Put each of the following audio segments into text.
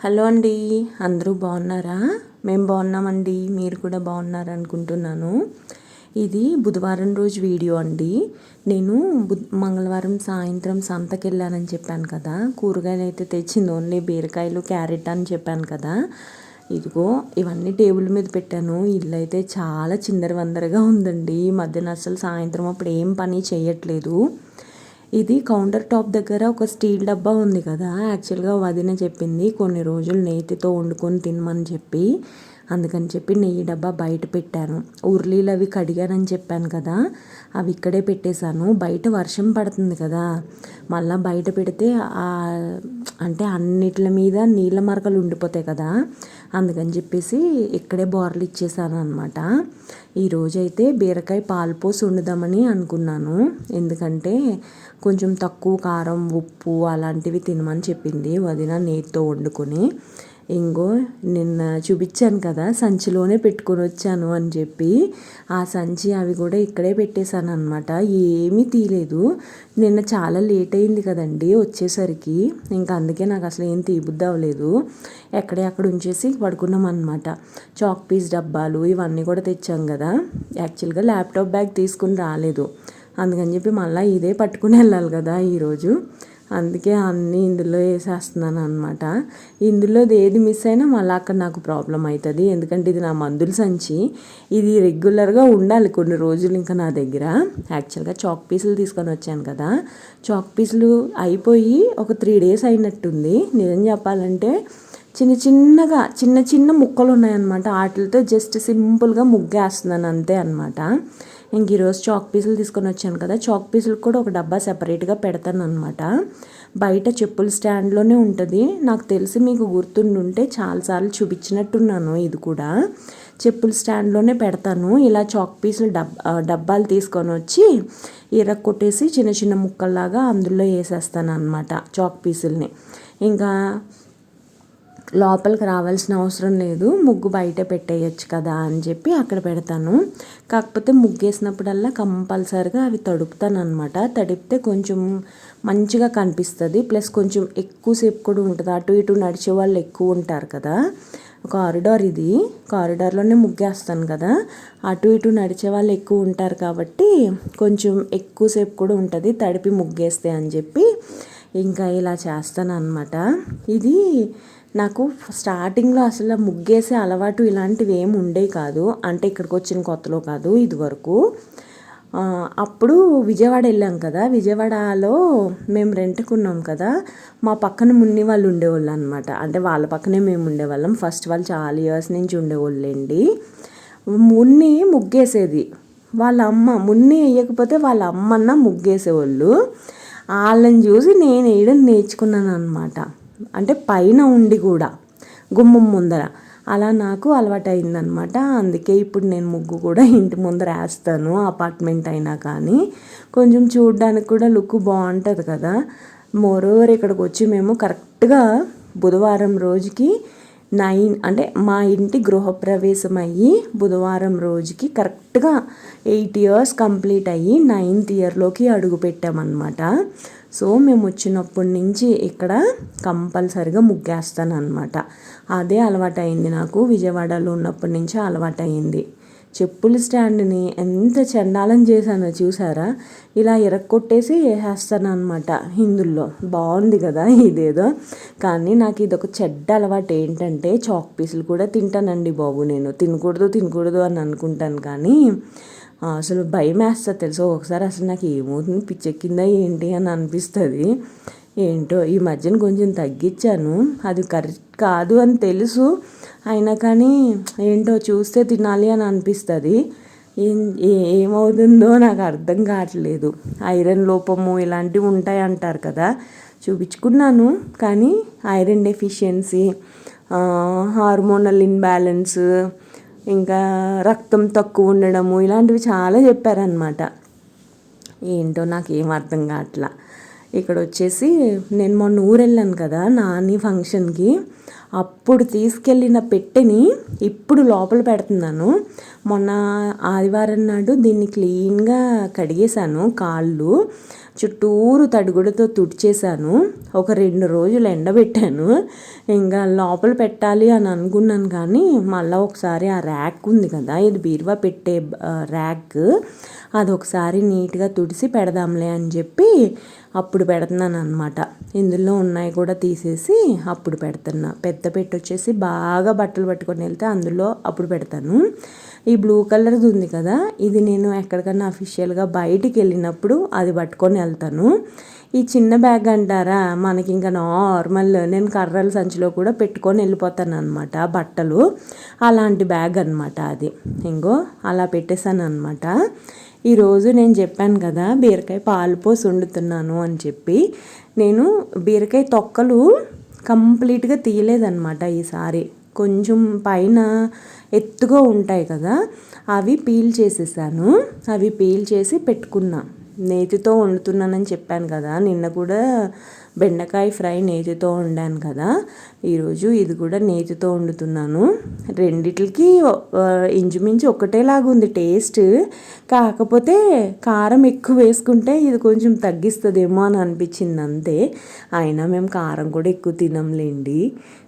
Hello అండి. అందరూ బాగున్నారా? మేము బాగున్నామండి. మీరు కూడా బాగున్నారు అనుకుంటున్నాను. ఇది బుధవారం రోజు వీడియో అండి. నేను బుధ మంగళవారం సాయంత్రం సంతకి వెళ్ళానని చెప్పాను కదా. కూరగాయలు అయితే తెచ్చింది. ఓన్లీ బీరకాయలు క్యారెట్ అని చెప్పాను కదా. ఇదిగో ఇవన్నీ టేబుల్ మీద పెట్టాను. ఇల్లు అయితే చాలా చిందర వందరగా ఉందండి. ఈ మధ్యన అసలు సాయంత్రం అప్పుడు ఏం పని చేయట్లేదు ఇది కౌంటర్ టాప్ దగ్గర ఒక స్టీల్ డబ్బా ఉంది కదా. యాక్చువల్గా వదిన చెప్పింది కొన్ని రోజులు నేతితో వండుకొని తినమని చెప్పి అందుకని చెప్పి నెయ్యి డబ్బా బయట పెట్టాను. ఉర్లీలు అవి కడిగానని చెప్పాను కదా అవి ఇక్కడే పెట్టేశాను. బయట వర్షం పడుతుంది కదా మళ్ళీ బయట పెడితే అంటే అన్నిటి మీద నీళ్ళ మరకలు ఉండిపోతాయి కదా. అందుకని చెప్పేసి ఇక్కడే బోర్లు ఇచ్చేసాను అనమాట ఈరోజైతే బీరకాయ పాలు పోసి వండుదామని అనుకున్నాను. ఎందుకంటే కొంచెం తక్కువ కారం ఉప్పు అలాంటివి తినమని చెప్పింది వదిన నేతితో వండుకొని. ఇంకో నిన్న చూపించాను కదా సంచిలోనే పెట్టుకొని వచ్చాను అని చెప్పి. ఆ సంచి అవి కూడా ఇక్కడే పెట్టేశాను అనమాట ఏమీ తీయలేదు. నిన్న చాలా లేట్ అయింది కదండి వచ్చేసరికి. ఇంకా అందుకే నాకు అసలు ఏం తీబుద్ది అవ్వలేదు. ఎక్కడే అక్కడ ఉంచేసి పడుకున్నాం అనమాట చాక్ పీస్ డబ్బాలు ఇవన్నీ కూడా తెచ్చాం కదా. యాక్చువల్గా ల్యాప్టాప్ బ్యాగ్ తీసుకుని రాలేదు. అందుకని చెప్పి మళ్ళీ ఇదే పట్టుకుని వెళ్ళాలి కదా ఈరోజు. అందుకే అన్నీ ఇందులో వేసేస్తున్నాను అనమాట ఇందులో ఏది మిస్ అయినా మళ్ళీ అక్కడ నాకు ప్రాబ్లం అవుతుంది ఎందుకంటే ఇది నా మందుల సంచి. ఇది రెగ్యులర్గా ఉండాలి కొన్ని రోజులు ఇంకా నా దగ్గర. యాక్చువల్గా చాక్ పీసులు తీసుకొని వచ్చాను కదా. చాక్ పీసులు అయిపోయి ఒక త్రీ డేస్ అయినట్టుంది. నిజం చెప్పాలంటే చిన్న చిన్నగా చిన్న చిన్న ముక్కలు ఉన్నాయన్నమాట. వాటితో జస్ట్ సింపుల్గా ముగ్గేస్తున్నాను అంతే అనమాట ఇంక ఈరోజు చాక్ పీసులు తీసుకొని వచ్చాను కదా చాక్ పీసులకు కూడా ఒక డబ్బా సెపరేట్గా పెడతాను అనమాట బయట చెప్పుల స్టాండ్లోనే ఉంటుంది. నాకు తెలిసి మీకు గుర్తుండుంటే చాలాసార్లు చూపించినట్టున్నాను ఇది కూడా. చెప్పుల స్టాండ్లోనే పెడతాను. ఇలా చాక్ పీసులు డబ్ డబ్బాలు తీసుకొని వచ్చి ఇర కొట్టేసి చిన్న చిన్న ముక్కల్లాగా అందులో వేసేస్తాను అనమాట చాక్ పీసుల్ని. ఇంకా లోపలికి రావాల్సిన అవసరం లేదు. ముగ్గు బయట పెట్టేయచ్చు కదా అని చెప్పి అక్కడ పెడతాను. కాకపోతే ముగ్గు వేసినప్పుడల్లా కంపల్సరిగా అవి తడుపుతాను అనమాట తడిపితే కొంచెం మంచిగా కనిపిస్తుంది. ప్లస్ కొంచెం ఎక్కువసేపు కూడా ఉంటుంది. అటు ఇటు నడిచే వాళ్ళు ఎక్కువ ఉంటారు కదా. కారిడార్ ఇది. కారిడార్లోనే ముగ్గేస్తాను కదా. అటు ఇటు నడిచే వాళ్ళు ఎక్కువ ఉంటారు కాబట్టి కొంచెం ఎక్కువసేపు కూడా ఉంటుంది తడిపి ముగ్గేస్తే అని చెప్పి ఇంకా ఇలా చేస్తాను అనమాట ఇది నాకు స్టార్టింగ్లో అసలు ముగ్గేసే అలవాటు ఇలాంటివి ఏమి ఉండేవి కాదు. అంటే ఇక్కడికి వచ్చిన కొత్తలో కాదు ఇదివరకు అప్పుడు విజయవాడ వెళ్ళాం కదా. విజయవాడలో మేము రెంట్కున్నాం కదా. మా పక్కన మున్ని వాళ్ళు ఉండేవాళ్ళు అనమాట అంటే వాళ్ళ పక్కనే మేము ఉండేవాళ్ళం. ఫస్ట్ వాళ్ళు చాలా ఇయర్స్ నుంచి ఉండేవాళ్ళండి. మున్ని ముగ్గేసేది. వాళ్ళ అమ్మ మున్ని వేయకపోతే వాళ్ళ అమ్మన్న ముగ్గేసేవాళ్ళు. వాళ్ళని చూసి నేను వేయడం నేర్చుకున్నాను అనమాట అంటే పైన ఉండి కూడా గుమ్మం ముందర. అలా నాకు అలవాటు అయిందనమాట అందుకే ఇప్పుడు నేను ముగ్గు కూడా ఇంటి ముందర వేస్తాను అపార్ట్మెంట్ అయినా కానీ. కొంచెం చూడడానికి కూడా లుక్ బాగుంటుంది కదా. మోరోవర్ ఇక్కడికి వచ్చి మేము కరెక్ట్గా బుధవారం రోజుకి నైన్ అంటే మా ఇంటి గృహప్రవేశం అయ్యి బుధవారం రోజుకి కరెక్ట్గా ఎయిట్ ఇయర్స్ కంప్లీట్ అయ్యి నైన్త్ ఇయర్లోకి అడుగు పెట్టామన్నమాట సో మేము వచ్చినప్పటి నుంచి ఇక్కడ కంపల్సరిగా ముగ్గేస్తాను అనమాట అదే అలవాటు అయింది నాకు. విజయవాడలో ఉన్నప్పటి నుంచి అలవాటు అయింది చెప్పుల స్టాండ్ని ఎంత చండాలం చేశానో చూసారా? ఇలా ఇరక్కొట్టేసి వేసేస్తాను అనమాట హిందుల్లో. బాగుంది కదా ఇదేదో. కానీ నాకు ఇది ఒక చెడ్డ అలవాటు. ఏంటంటే చాక్ పీసులు కూడా తింటానండి బాబు నేను. తినకూడదు తినకూడదు అని అనుకుంటాను కానీ అసలు భయం వేస్తుంది తెలుసు? ఒకసారి అసలు నాకు ఏమవుతుంది పిచ్చెక్కిందా ఏంటి అని అనిపిస్తుంది. ఏంటో ఈ మధ్యన కొంచెం తగ్గించాను. అది కరెక్ట్ కాదు అని తెలుసు. అయినా కానీ ఏంటో చూస్తే తినాలి అని అనిపిస్తుంది. ఏం ఏమవుతుందో నాకు అర్థం కావట్లేదు. ఐరన్ లోపము ఇలాంటివి ఉంటాయి అంటారు కదా. చూపించుకున్నాను. కానీ ఐరన్ డెఫిషియన్సీ హార్మోనల్ ఇన్బ్యాలెన్స్ ఇంకా రక్తం తక్కువ ఉండడము ఇలాంటివి చాలా చెప్పారనమాట ఏంటో నాకు ఏం అర్థం కావట్లా. ఇక్కడ వచ్చేసి నేను మొన్న ఊరు వెళ్ళాను కదా నాని ఫంక్షన్కి. అప్పుడు తీసుకెళ్ళిన పెట్టెని ఇప్పుడు లోపల పెడుతున్నాను. మొన్న ఆదివారం నాడు దీన్ని క్లీన్గా కడిగేశాను కాళ్ళు. చుట్టూరు తడిగుడతో తుడిచేశాను. ఒక రెండు రోజులు ఎండబెట్టాను. ఇంకా లోపల పెట్టాలి అని అనుకున్నాను కానీ మళ్ళీ ఒకసారి ఆ ర్యాక్ ఉంది కదా ఇది బీరువా పెట్టే ర్యాక్. అది ఒకసారి నీట్గా తుడిసి పెడదాంలే అని చెప్పి అప్పుడు పెడుతున్నాను అనమాట ఇందులో ఉన్నాయి కూడా తీసేసి అప్పుడు పెడుతున్నా. పెద్ద పెట్టి వచ్చేసి బాగా బట్టలు పట్టుకొని వెళ్తే అందులో అప్పుడు పెడతాను. ఈ బ్లూ కలర్ది ఉంది కదా ఇది నేను ఎక్కడికన్నా అఫీషియల్గా బయటికి వెళ్ళినప్పుడు అది పట్టుకొని వెళ్తాను. ఈ చిన్న బ్యాగ్ అంటారా మనకి ఇంకా నార్మల్ నేను కర్రల సంచిలో కూడా పెట్టుకొని వెళ్ళిపోతాను అనమాట బట్టలు. అలాంటి బ్యాగ్ అనమాట అది. ఇంకో అలా పెట్టేశాను అనమాట ఈరోజు నేను చెప్పాను కదా బీరకాయ పాలు పోసి వండుతున్నాను అని చెప్పి. నేను బీరకాయ తొక్కలు కంప్లీట్గా తీయలేదన్నమాట ఈసారి. కొంచెం పైన ఎత్తుగా ఉంటాయి కదా అవి పీల్ చేసేసాను. అవి పీల్ చేసి పెట్టుకున్నా. నేతితో వండుతున్నానని చెప్పాను కదా నిన్న కూడా బెండకాయ ఫ్రై నేతితో వండాను కదా ఈరోజు ఇది కూడా నేతితో వండుతున్నాను. రెండిటికి ఇంచుమించు ఒకటేలాగా ఉంది టేస్ట్. కాకపోతే కారం ఎక్కువ వేసుకుంటే ఇది కొంచెం తగ్గిస్తుందేమో అని అనిపించింది అంతే. అయినా మేము కారం కూడా ఎక్కువ తినంలేండి.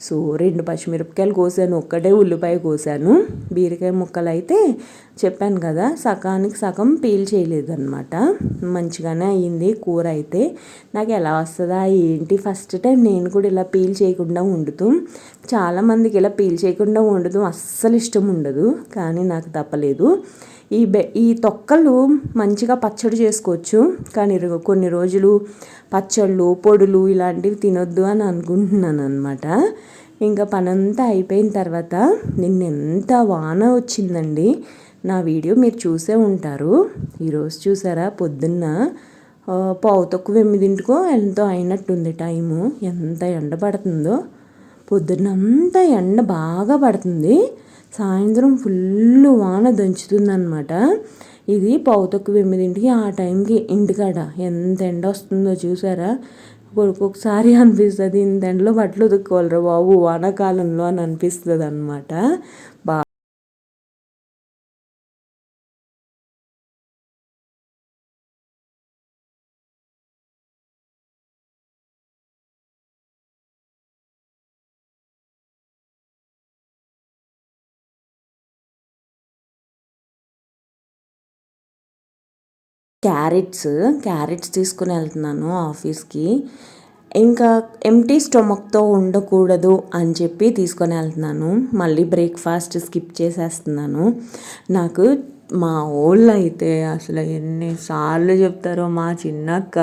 సో రెండు పచ్చిమిరపకాయలు కోసాను ఒక్కటే ఉల్లిపాయ కోసాను. బీరకాయ ముక్కలు అయితే చెప్పాను కదా సగానికి సగం పీల్ చేయలేదన్నమాట. మంచిగానే అయ్యింది కూర అయితే. నాకు ఎలా వస్తుందా ఏంటి? ఫస్ట్ టైం నేను కూడా ఇలా పీల్ చేయకుండా వండుతూ చాలామందికి ఇలా పీల్ చేయకుండా వండుతూ అస్సలు ఇష్టం ఉండదు కానీ నాకు తప్పలేదు. ఈ బె ఈ తొక్కలు మంచిగా పచ్చడి చేసుకోవచ్చు. కానీ కొన్ని రోజులు పచ్చళ్ళు పొడులు ఇలాంటివి తినొద్దు అని అనుకుంటున్నాను అనమాట ఇంకా పనంతా అయిపోయిన తర్వాత నిన్న ఎంత వాన వచ్చిందండి. నా వీడియో మీరు చూసే ఉంటారు. ఈరోజు చూసారా? పొద్దున్న పావు తక్కువ ఎనిమిదింటికో ఎంతో అయినట్టుంది టైము. ఎంత ఎండ పడుతుందో. పొద్దున్నంతా ఎండ బాగా పడుతుంది. సాయంత్రం ఫుల్ వాన దంచుతుందనమాట ఇది పౌతకు ఎనిమిదింటికి ఆ టైంకి ఇంటికాడ. ఎంత ఎండ వస్తుందో చూసారా? ఒక్కొక్కసారి అనిపిస్తుంది ఇంత ఎండలో బట్టలు ఉతుక్కోవాలరా బాబు వానాకాలంలో అని అనిపిస్తుంది అనమాట క్యారెట్స్ క్యారెట్స్ తీసుకుని వెళ్తున్నాను ఆఫీస్కి. ఇంకా ఎంటీ స్టొమక్తో ఉండకూడదు అని చెప్పి తీసుకొని వెళ్తున్నాను. మళ్ళీ బ్రేక్ఫాస్ట్ స్కిప్ చేసేస్తున్నాను. నాకు మా ఊళ్ళో అయితే అసలు ఎన్నిసార్లు చెప్తారో మా చిన్నక్క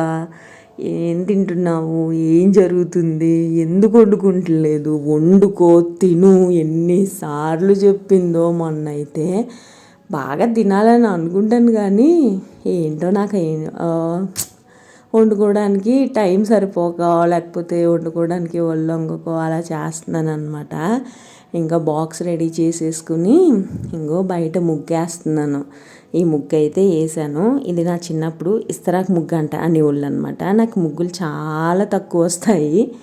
ఏం తింటున్నావు? ఏం జరుగుతుంది? ఎందుకు వండుకుంటలేదు? వండుకో తిను. ఎన్నిసార్లు చెప్పిందో మొన్న అయితే బాగా తినాలని అనుకుంటాను కానీ ఏంటో నాకు వండుకోవడానికి టైం సరిపోక లేకపోతే వండుకోవడానికి ఒళ్ళొంగకో అలా చేస్తున్నాను అనమాట ఇంకా బాక్స్ రెడీ చేసేసుకుని ఇంకో బయట ముగ్గేస్తున్నాను. ఈ ముగ్గు అయితే వేసాను. ఇది నా చిన్నప్పుడు ఇస్తరాకు ముగ్గు అంట అని వాళ్ళు అనమాట నాకు ముగ్గులు చాలా తక్కువ వస్తాయి.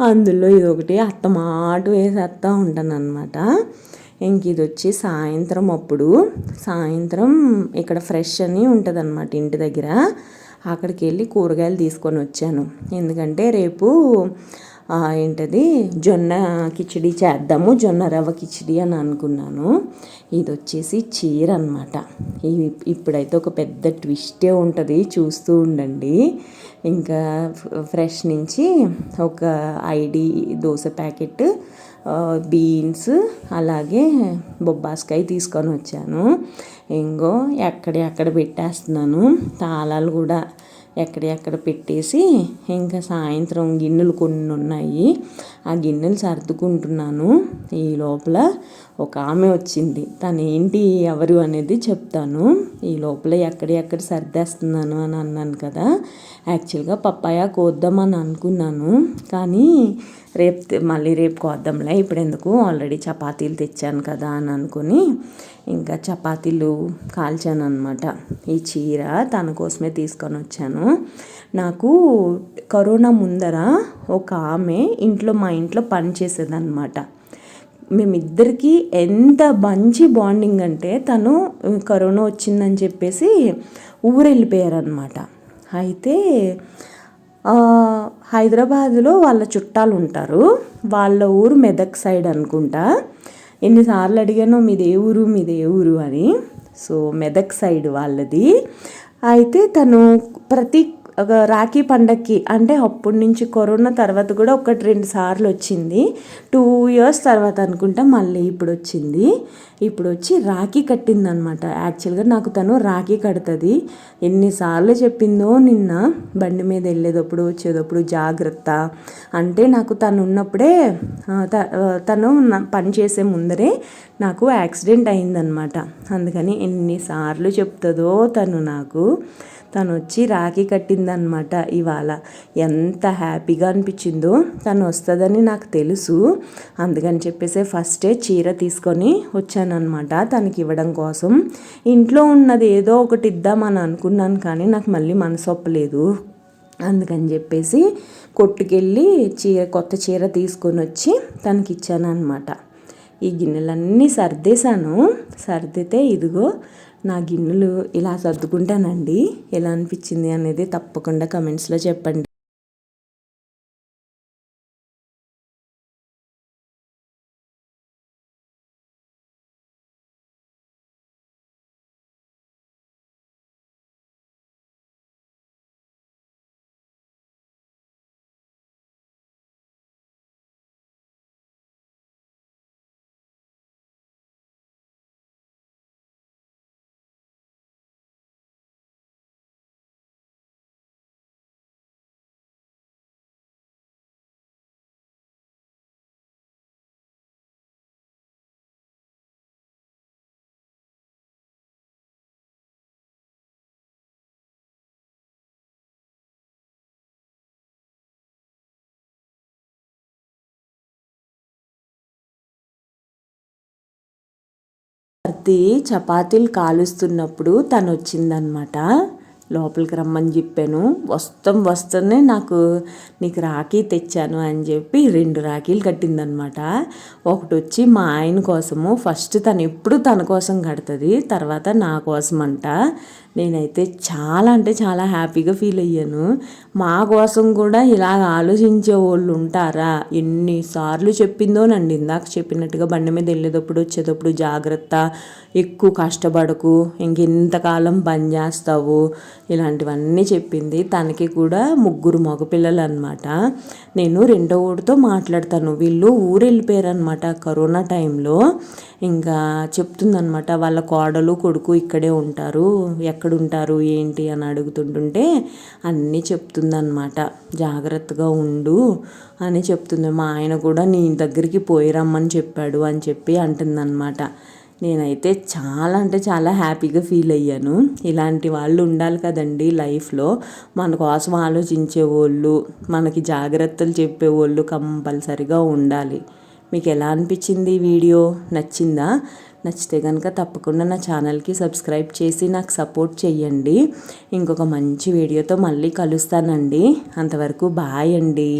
అందులో ఇది ఒకటి అత్తమాట వేసేస్తూ ఉంటాను అనమాట ఇంక ఇది వచ్చి సాయంత్రం అప్పుడు సాయంత్రం ఇక్కడ ఫ్రెష్ అని ఉంటుంది అనమాట ఇంటి దగ్గర. అక్కడికి వెళ్ళి కూరగాయలు తీసుకొని వచ్చాను. ఎందుకంటే రేపు ఏంటది? జొన్న కిచిడి చేద్దాము జొన్న రవ్వ కిచిడి అని అనుకున్నాను. ఇది వచ్చేసి చీర అనమాట ఇప్పుడైతే ఒక పెద్ద ట్విస్టే ఉంటుంది చూస్తూ ఉండండి. ఇంకా ఫ్రెష్ నుంచి ఒక ఐడి దోశ ప్యాకెట్ బీన్స్ అలాగే బొబ్బాస్కాయ తీసుకొని వచ్చాను. ఇంకో ఎక్కడ ఎక్కడ పెట్టేస్తున్నాను. తాళాలు కూడా ఎక్కడెక్కడ పెట్టేసి ఇంకా సాయంత్రం గిన్నెలు కొన్ని ఉన్నాయి ఆ గిన్నెలు సర్దుకుంటున్నాను ఈ లోపల. ఒక ఆమె వచ్చింది. తను ఏంటి ఎవరు అనేది చెప్తాను. ఈ లోపల ఎక్కడెక్కడ సర్దేస్తున్నాను అని అన్నాను కదా. యాక్చువల్గా పప్పాయ కోద్దామని అనుకున్నాను. కానీ రేపు మళ్ళీ రేపు కోద్దాంలే. ఇప్పుడు ఎందుకు? ఆల్రెడీ చపాతీలు తెచ్చాను కదా అని అనుకుని ఇంకా చపాతీలు కాల్చాను అనమాట ఈ చీర తన కోసమే తీసుకొని వచ్చాను. నాకు కరోనా ముందర ఒక ఆమె ఇంట్లో మా ఇంట్లో పని చేసేదన్నమాట. మేమిద్దరికీ ఎంత మంచి బాండింగ్ అంటే తను కరోనా వచ్చిందని చెప్పేసి ఊరు వెళ్ళిపోయారనమాట అయితే హైదరాబాదులో వాళ్ళ చుట్టాలు ఉంటారు. వాళ్ళ ఊరు మెదక్ సైడ్ అనుకుంటా. ఎన్నిసార్లు అడిగానో మీదే ఊరు మీదే ఊరు అని. సో మెదక్ సైడ్ వాళ్ళది. అయితే తను ప్రతి ఒక రాఖీ పండక్కి అంటే అప్పటి నుంచి కరోనా తర్వాత కూడా ఒకటి రెండు సార్లు వచ్చింది. టూ ఇయర్స్ తర్వాత అనుకుంటా మళ్ళీ ఇప్పుడు వచ్చింది. ఇప్పుడు వచ్చి రాఖీ కట్టిందనమాట. యాక్చువల్గా నాకు తను రాఖీ కడుతుంది. ఎన్నిసార్లు చెప్పిందో నిన్న బండి మీద వెళ్ళేటప్పుడు వచ్చేటప్పుడు జాగ్రత్త. అంటే నాకు తను ఉన్నప్పుడే త- తను పనిచేసే పని చేసే ముందరే నాకు యాక్సిడెంట్ అయిందనమాట. అందుకని ఎన్నిసార్లు చెప్తుందో తను నాకు. తను వచ్చి రాఖీ కట్టిందనమాట ఇవాళ. ఎంత హ్యాపీగా అనిపించిందో తను వస్తుందని నాకు తెలుసు. అందుకని చెప్పేసి ఫస్టే చీర తీసుకొని వచ్చానమాట తనకి ఇవ్వడం కోసం. ఇంట్లో ఉన్నది ఏదో ఒకటి ఇద్దామని అనుకున్నాను కానీ నాకు మళ్ళీ మనసు ఒప్పలేదు. అందుకని చెప్పేసి కొట్టుకెళ్ళి చీర కొత్త చీర తీసుకొని వచ్చి తనకి ఇచ్చాను అనమాట ఈ గిన్నెలన్నీ సర్దేశాను. సర్దితే ఇదిగో నా గిన్నెలు ఇలా సర్దుకుంటానండి. ఎలా అనిపించింది అనేది తప్పకుండా కమెంట్స్లో చెప్పండి. అత్తి చపాతీలు కాలుస్తున్నప్పుడు తను వచ్చిందనమాట లోపలికి రమ్మని చెప్పాను. వస్తాం వస్తూనే నాకు నీకు రాఖీ తెచ్చాను అని చెప్పి రెండు రాఖీలు కట్టిందనమాట. ఒకటి వచ్చి మా ఆయన కోసము. ఫస్ట్ తను ఎప్పుడు తన కోసం కడుతుంది తర్వాత నా కోసం అంట నేనైతే చాలా అంటే చాలా హ్యాపీగా ఫీల్ అయ్యాను. మా కోసం కూడా ఇలాగ ఆలోచించే వాళ్ళు ఉంటారా? ఎన్నిసార్లు చెప్పిందోనండి ఇందాక చెప్పినట్టుగా బండి మీద వెళ్ళేటప్పుడు వచ్చేటప్పుడు జాగ్రత్త ఎక్కువ కష్టపడకు ఇంకెంతకాలం పని చేస్తావు? ఇలాంటివన్నీ చెప్పింది. తనకి కూడా ముగ్గురు మగపిల్లలు అనమాట నేను రెండో ఊరితో మాట్లాడతాను. వీళ్ళు ఊరు వెళ్ళిపోయారు అనమాట కరోనా టైంలో. ఇంకా చెప్తుందనమాట వాళ్ళ కోడలు కొడుకు ఇక్కడే ఉంటారు. ఎక్కడ ఉంటారు ఏంటి అని అడుగుతుంటుంటే అన్నీ చెప్తుందనమాట జాగ్రత్తగా ఉండు అని చెప్తుంది. మా ఆయన కూడా నీ దగ్గరికి పోయి రమ్మని చెప్పాడు అని చెప్పి అంటుందన్నమాట. నేనైతే చాలా అంటే చాలా హ్యాపీగా ఫీల్ అయ్యాను. ఇలాంటి వాళ్ళు ఉండాలి కదండి లైఫ్లో. మన కోసం ఆలోచించే వాళ్ళు మనకి జాగ్రత్తలు చెప్పేవాళ్ళు కంపల్సరిగా ఉండాలి. మీకు ఎలా అనిపించింది ఈ వీడియో? నచ్చిందా? నచ్చితే కనుక తప్పకుండా నా ఛానల్కి సబ్స్క్రైబ్ చేసి నాకు సపోర్ట్ చేయండి ఇంకొక మంచి వీడియోతో మళ్ళీ కలుస్తానండి. అంతవరకు బాయ్ అండి.